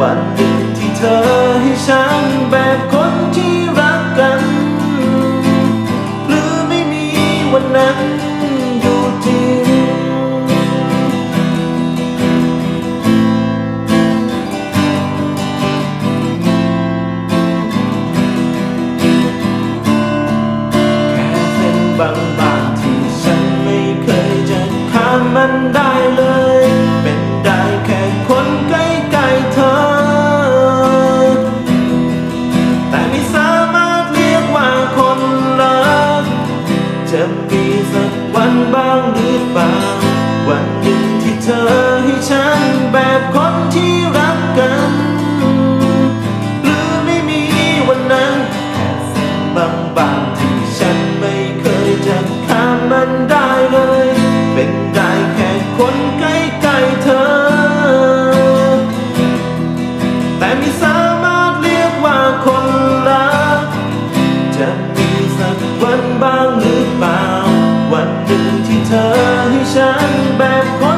วันที่เธอให้ฉันแบบคนที่รักกัน หรือไม่มีวันนั้นอยู่จริง แค่เส้นบาง มีสักวันบ้างหรือเปล่า วันหนึ่งที่เธอให้ฉันแบบคนที่รักกัน หรือไม่มีวันนั้นแค่เส้นบางๆที่ฉันไม่เคยจะข้ามมันได้เลย เป็นได้แค่คนใกล้ๆเธอ แต่ม่สา ให้ฉันแบบ